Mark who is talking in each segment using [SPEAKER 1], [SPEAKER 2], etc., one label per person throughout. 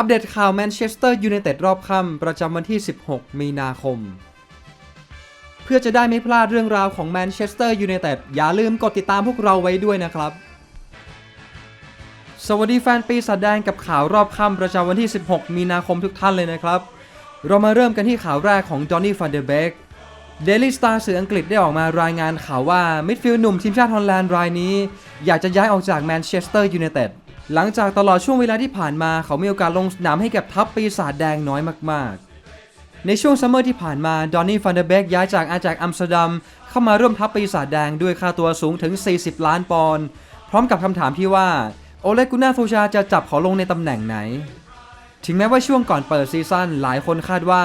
[SPEAKER 1] อัปเดตข่าวแมนเชสเตอร์ยูไนเต็ดรอบค่ำประจำวันที่ 16 มีนาคม เพื่อจะได้ไม่พลาดเรื่องราวของแมนเชสเตอร์ยูไนเต็ดอย่าลืมกดติดตามพวกเราไว้ด้วยนะครับ สวัสดีแฟนปีศาจแดงกับข่าวรอบค่ำประจำวันที่ 16 มีนาคมทุกท่านเลยนะครับ เรามาเริ่มกันที่ข่าวแรกของจอห์นนี่ฟันเดอร์เบกเดลี่สตาร์สื่ออังกฤษได้ออกมารายงานข่าวว่ามิดฟิลด์หนุ่มทีมชาติฮอลแลนด์รายนี้ อยากจะย้ายออกจากแมนเชสเตอร์ยูไนเต็ด หลังจากตลอดช่วงเวลาที่ผ่านมาเขามีโอกาสลงสนามให้กับทัพปีศาจแดงน้อยมากๆ ในช่วงซัมเมอร์ที่ผ่านมาดอนนี่ฟันเดอร์เบกย้ายจากอาจากอัมสเตอร์ดัมเข้ามาร่วมทัพปีศาจแดงด้วยค่าตัวสูงถึง 40 ล้านปอนด์พร้อมกับคำถามที่ว่าโอเลกุน่าโซชาจะจับเขาลงในตำแหน่งไหน ถึงแม้ว่าช่วงก่อนเปิดซีซั่นหลายคนคาดว่า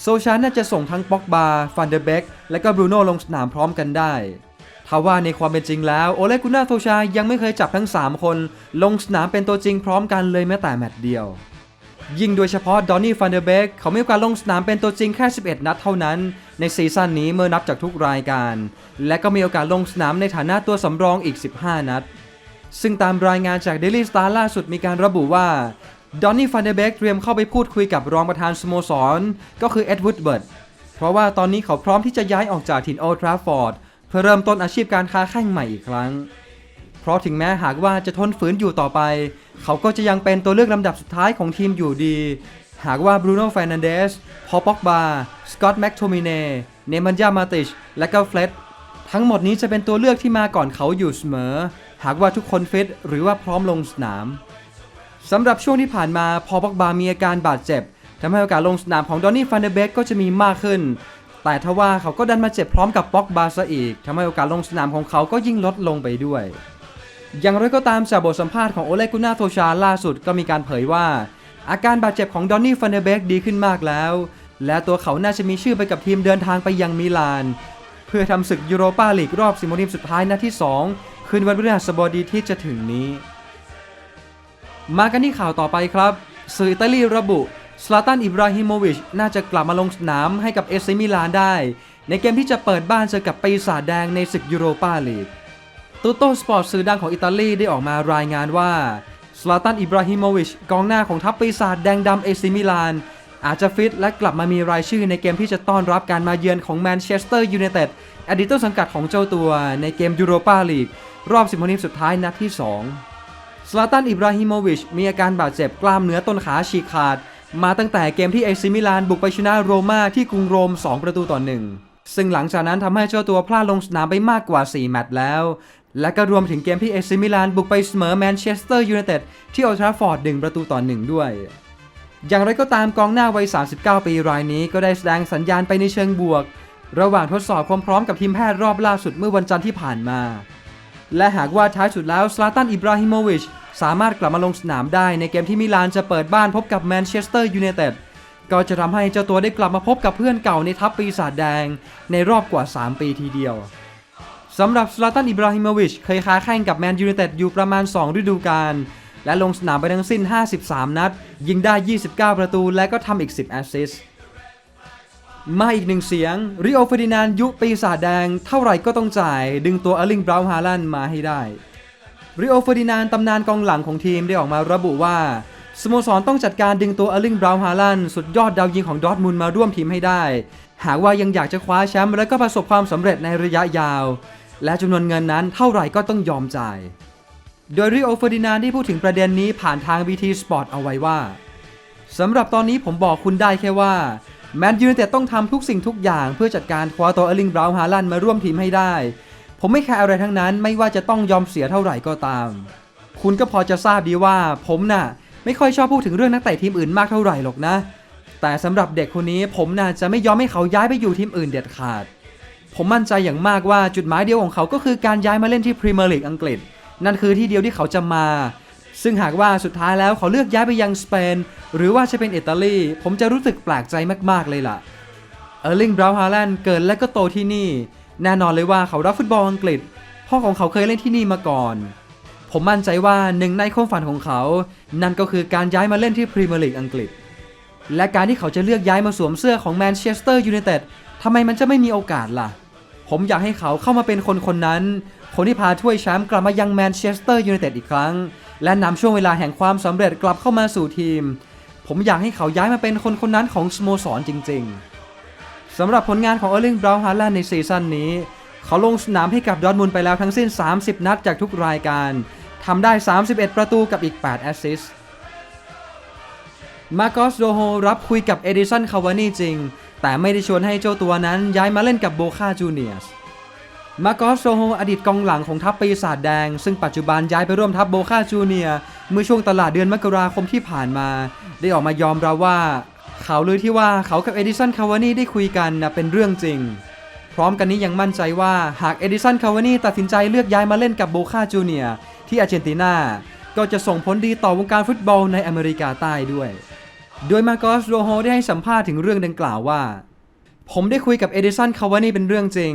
[SPEAKER 1] โซชาน่าจะส่งทั้งป็อกบาฟันเดอร์เบกและก็บรูโน่ลงสนามพร้อมกันได้ ทว่าในความเป็นจริงแล้ว โอเลกุน่าโซชายังไม่เคยจับทั้ง 3 คน ลงสนามเป็นตัวจริงพร้อมกันเลยแม้แต่แมตช์เดียว ยิ่งโดยเฉพาะดอนนี่ฟันเดอร์เบกเขามีโอกาสลงสนามเป็นตัวจริงแค่ 11 นัดเท่านั้น ในซีซั่นนี้เมื่อนับจากทุกรายการ และก็มีโอกาสลงสนามในฐานะตัวสำรองอีก 15 นัด ซึ่งตามรายงานจาก Daily Star ล่าสุดมีการระบุว่าดอนนี่ฟันเดเบกเตรียมเข้าไปพูดคุยกับรองประธานสโมสร ก็คือเอ็ดวูดเบิร์ด เพราะว่าตอนนี้เขาพร้อมที่จะย้ายออกจากถิ่นโอลทราฟฟอร์ด เพื่อเริ่มต้นอาชีพการค้าแข่งใหม่อีกครั้ง เพราะถึงแม้หากว่าจะทนฝืนอยู่ต่อไป เขาก็จะยังเป็นตัวเลือกลำดับสุดท้ายของทีมอยู่ดี หากว่าบรูโน่เฟรนันเดสพอป็อกบาสกอตต์แม็กโทมิเน่เนมันยามาติช และก็เฟลดทั้งหมดนี้จะเป็นตัวเลือกที่มาก่อนเขาอยู่เสมอ หากว่าทุกคนฟิตหรือว่าพร้อมลงสนามสำหรับช่วงที่ผ่านมาพอป็อกบามีอาการบาดเจ็บทำให้โอกาสลงสนามของดอนนี่ฟันเดเบกก็จะมีมากขึ้น แต่ทว่าเขาก็ดันมาเจ็บพร้อมกับป็อกบาซะอีกทำให้โอกาสลงสนามของเขาก็ยิ่งลดลงไปด้วย อย่างไรก็ตามจากบทสัมภาษณ์ของโอเลกุน่าโทชาล่าสุดก็มีการเผยว่า อาการบาดเจ็บของดอนนี่ฟันเดเบกดีขึ้นมากแล้ว และตัวเขาน่าจะมีชื่อไปกับทีมเดินทางไปยังมิลาน เพื่อทำศึกยูโรปาลีกรอบสิบทีมสุดท้ายนัดที่ 2 คืนวันพฤหัสบดีที่จะถึงนี้ มากันที่ข่าวต่อไปครับสื่ออิตาลีระบุ สลาตันอิบราฮิโมวิชน่าจะกลับมาลงสนามให้กับเอซิมิลานได้ ในเกมที่จะเปิดบ้านเจอกับปีศาจแดงในศึกยูโรปาลีกตูโตสปอร์ตสื่อดังของอิตาลีได้ออกมารายงานว่าสลาตันอิบราฮิโมวิชกองหน้าของทัพปีศาจแดงดำเอซิมิลาน อาจจะฟิตและกลับมามีรายชื่อในเกมที่จะต้อนรับการมาเยือนของแมนเชสเตอร์ยูไนเต็ดอดีตต้นสังกัดของเจ้าตัวในเกมยูโรปาลีกรอบ10ทีมสุดท้ายนัดที่ 2สลาตันอิบราฮิโมวิชมีอาการบาดเจ็บกล้ามเนื้อต้นขาฉีกขาด มาตั้งแต่เกมที่เอซิมิลานบุกไปชนะโรม่าที่กรุงโรม 2 ประตูต่อหนึ่งซึ่งหลังจากนั้นทำให้เจ้าตัวพลาดลงสนามไปมากกว่า 4 แมตช์แล้ว และก็รวมถึงเกมที่เอซิมิลานบุกไปเสมอแมนเชสเตอร์ยูไนเต็ดที่โอลด์ทราฟฟอร์ด 1 ประตูต่อหนึ่งด้วย อย่างไรก็ตามกองหน้าวัย 39 ปีรายนี้ก็ได้แสดงสัญญาณไปในเชิงบวก ระหว่างทดสอบความพร้อมกับทีมแพทย์รอบล่าสุดเมื่อวันจันทร์ที่ผ่านมา และหากว่าท้ายสุดแล้วสลาตันอิบราฮิโมวิช สามารถกลับมาลงสนามได้ในเกมที่มิลานจะเปิดบ้านพบกับแมนเชสเตอร์ยูไนเต็ดก็จะทำให้เจ้าตัวได้กลับมาพบกับเพื่อนเก่าในทัพปีศาจแดง ในรอบกว่า 3 ปีทีเดียวสำหรับสลาตันอิบราฮิโมวิช เคยค้าแข่งกับแมนยูไนเต็ดอยู่ประมาณ 2 ฤดูกาลและลงสนามไปทั้งสิ้น 53 นัด ยิงได้ 29 ประตูและก็ทำอีก 10 แอสซิสต์มาอีกหนึ่งเสียงริโอเฟร์ดินานยุปีศาจแดง เท่าไหร่ก็ต้องจ่าย ดึงตัวอลิงบราวน์ฮาลันมาให้ได้ ริโอเฟอร์ดินานตำนานกองหลังของทีมได้ออกมาระบุว่า สโมสรต้องจัดการดึงตัวอลิงบราวน์ฮาลันสุดยอดดาวยิงของดอทมุนมาร่วมทีมให้ได้ หากว่ายังอยากจะคว้าแชมป์และก็ประสบความสำเร็จในระยะยาว และจำนวนเงินนั้นเท่าไหร่ก็ต้องยอมจ่าย โดยริโอเฟอร์ดินานได้พูดถึงประเด็นนี้ผ่านทาง BT Sport เอาไว้ว่าสำหรับตอนนี้ผมบอกคุณได้แค่ว่าแมนยูไนเต็ดต้องทำทุกสิ่งทุกอย่างเพื่อจัดการคว้าตัวเอลิงบราวน์ฮาลันมาร่วมทีมให้ได้ ผมไม่แคร์อะไรทั้งนั้นไม่ว่าจะต้องยอมเสียเท่าไหร่ก็ตาม คุณก็พอจะทราบดีว่า ผมน่ะ ไม่ค่อยชอบพูดถึงเรื่องนักเตะทีมอื่นมากเท่าไหร่หรอกนะ แต่สำหรับเด็กคนนี้ผมน่ะจะไม่ยอมให้เขาย้ายไปอยู่ทีมอื่นเด็ดขาด ผมมั่นใจอย่างมากว่าจุดหมายเดียวของเขาก็คือการย้ายมาเล่นที่พรีเมียร์ลีกอังกฤษ นั่นคือที่เดียวที่เขาจะมา ซึ่งหากว่าสุดท้ายแล้วเขาเลือกย้ายไปยังสเปนหรือว่าจะเป็นอิตาลีผมจะรู้สึกแปลกใจมากๆเลยล่ะเออร์ลิงบราวน์ฮาแลนด์เกิดและก็โตที่นี่ แน่นอนเลยว่าเขารักฟุตบอลอังกฤษ พ่อของเขาเคยเล่นที่นี่มาก่อน ผมมั่นใจว่าหนึ่งในความฝันของเขา นั่นก็คือการย้ายมาเล่นที่พรีเมียร์ลีกอังกฤษ และการที่เขาจะเลือกย้ายมาสวมเสื้อของแมนเชสเตอร์ยูไนเต็ดทำไมมันจะไม่มีโอกาสล่ะ ผมอยากให้เขาเข้ามาเป็นคนคนนั้น คนที่พาถ้วยแชมป์กลับมายังแมนเชสเตอร์ยูไนเต็ดอีกครั้ง และนำช่วงเวลาแห่งความสำเร็จกลับเข้ามาสู่ทีม ผมอยากให้เขาย้ายมาเป็นคนคนนั้นของสโมสรจริง ๆ สำหรับผลงานของเออร์ลิงบราวน์ฮาแลนด์ในซีซั่นนี้ เขาลงสนามให้กับดอทมุนไปแล้วทั้งสิ้น 30 นัดจากทุกรายการทำได้ 31 ประตูกับอีก 8 แอสซิสต์มาโกสโดโฮรับคุยกับเอดิสันคาวานี่จริง แต่ไม่ได้ชวนให้เจ้าตัวนั้นย้ายมาเล่นกับโบคาจูเนียสมาโกสโซโฮอดีตกองหลังของทัพปีศาจแดง ซึ่งปัจจุบันย้ายไปร่วมทัพโบคาจูเนียเมื่อช่วงตลาดเดือนมกราคมที่ผ่านมา ได้ออกมายอมรับว่า ข่าวลือที่ว่าเขากับเอดิสันคาวานี่ได้คุยกันนะเป็นเรื่องจริง พร้อมกันนี้ยังมั่นใจว่าหากเอดิสันคาวานี่ตัดสินใจเลือกย้ายมาเล่นกับโบคาจูเนียที่อาร์เจนตินา ก็จะส่งผลดีต่อวงการฟุตบอลในอเมริกาใต้ด้วย โดยมาโกสโรโฮได้ให้สัมภาษณ์ถึงเรื่องดังกล่าวว่า ผมได้คุยกับเอดิสันคาวานี่เป็นเรื่องจริง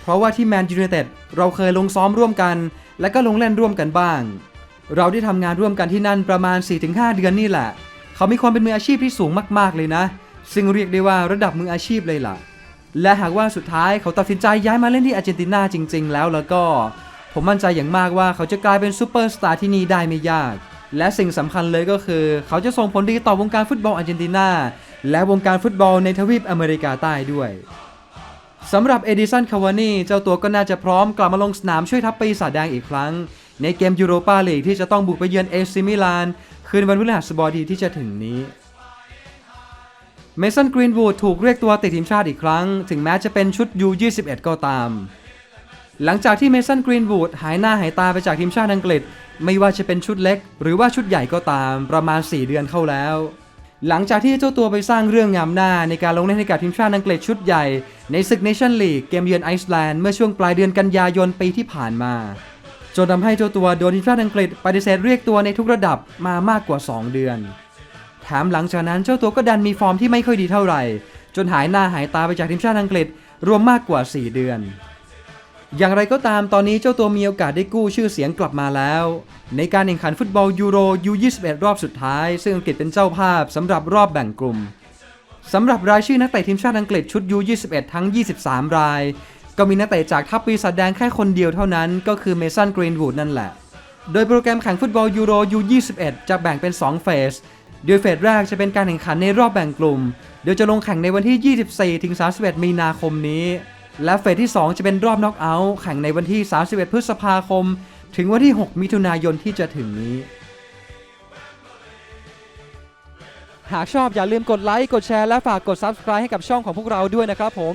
[SPEAKER 1] เพราะว่าที่แมนยูไนเต็ดเราเคยลงซ้อมร่วมกัน และก็ลงเล่นร่วมกันบ้าง เราได้ทำงานร่วมกันที่นั่นประมาณ 4-5 เดือนนี่แหละ เขามีความเป็นมืออาชีพที่สูงมาก ๆ เลยนะ ซึ่งเรียกได้ว่าระดับมืออาชีพเลยล่ะ และหากว่าสุดท้ายเขาตัดสินใจย้ายมาเล่นที่อาร์เจนตินาจริง ๆ แล้วแล้วก็ ผมมั่นใจอย่างมากว่าเขาจะกลายเป็นซูเปอร์สตาร์ที่นี่ได้ไม่ยาก และสิ่งสำคัญเลยก็คือ เขาจะส่งผลดีต่อวงการฟุตบอลอาร์เจนตินาและวงการฟุตบอลในทวีปอเมริกาใต้ด้วยสำหรับเอดิสันคาวานีเจ้าตัวก็น่าจะพร้อมกลับมาลงสนามช่วยทัพปีศาจแดงอีกครั้ง ในเกมยูโรปาลีกที่จะต้องบุกไปเยือนเอซิมิลาน คืนวันพฤหัสบดีที่จะถึงนี้เมสันกรีนวูดถูกเรียกตัวติดทีมชาติอีกครั้ง ถึงแม้จะเป็นชุด U21 ก็ตาม หลังจากที่เมสันกรีนวูดหายหน้าหายตาไปจากทีมชาติอังกฤษ ไม่ว่าจะเป็นชุดเล็ก หรือว่าชุดใหญ่ก็ตาม ประมาณ 4 เดือนเข้าแล้ว หลังจากที่เจ้าตัวไปสร้างเรื่องงามหน้าในการลงเล่นให้กับทีมชาติอังกฤษชุดใหญ่ ในศึกเนชั่นลีกเกมเยือนไอซ์แลนด์เมื่อช่วงปลายเดือนกันยายนปีที่ผ่านมา จนทำให้เจ้าตัวโดนทีมชาติอังกฤษปฏิเสธเรียกตัวในทุกระดับมามากกว่า 2 เดือนแถมหลังจากนั้นเจ้าตัวก็ดันมีฟอร์มที่ไม่ค่อยดีเท่าไหร่ จนหายหน้าหายตาไปจากทีมชาติอังกฤษรวมมากกว่า 4 เดือน อย่างไรก็ตามตอนนี้เจ้าตัวมีโอกาสได้กู้ชื่อเสียงกลับมาแล้ว ในการแข่งขันฟุตบอลยูโร U21 รอบสุดท้าย ซึ่งอังกฤษเป็นเจ้าภาพสำหรับรอบแบ่งกลุ่มสำหรับรายชื่อนักเตะทีมชาติอังกฤษชุด U21 ทั้ง 23 ราย ก็มีนักเตะจากทัพปีศาจแดงแค่คนเดียวเท่านั้น ก็คือเมสันกรีนวูดนั่นแหละ โดยโปรแกรมแข่งฟุตบอลยูโร U21 จะแบ่งเป็น 2 เฟส โดยเฟสแรกจะเป็นการแข่งขันในรอบแบ่งกลุ่มโดยจะลงแข่งในวันที่ 24ถึง31 มีนาคมนี้ และเฟสที่ 2 จะเป็นรอบน็อกเอาท์แข่งในวันที่ 31 พฤษภาคม ถึงวันที่ 6 มิถุนายนที่จะถึงนี้หากชอบอย่าลืมกดไลค์ กดแชร์ และฝากกด Subscribe ให้กับช่องของพวกเราด้วยนะครับผม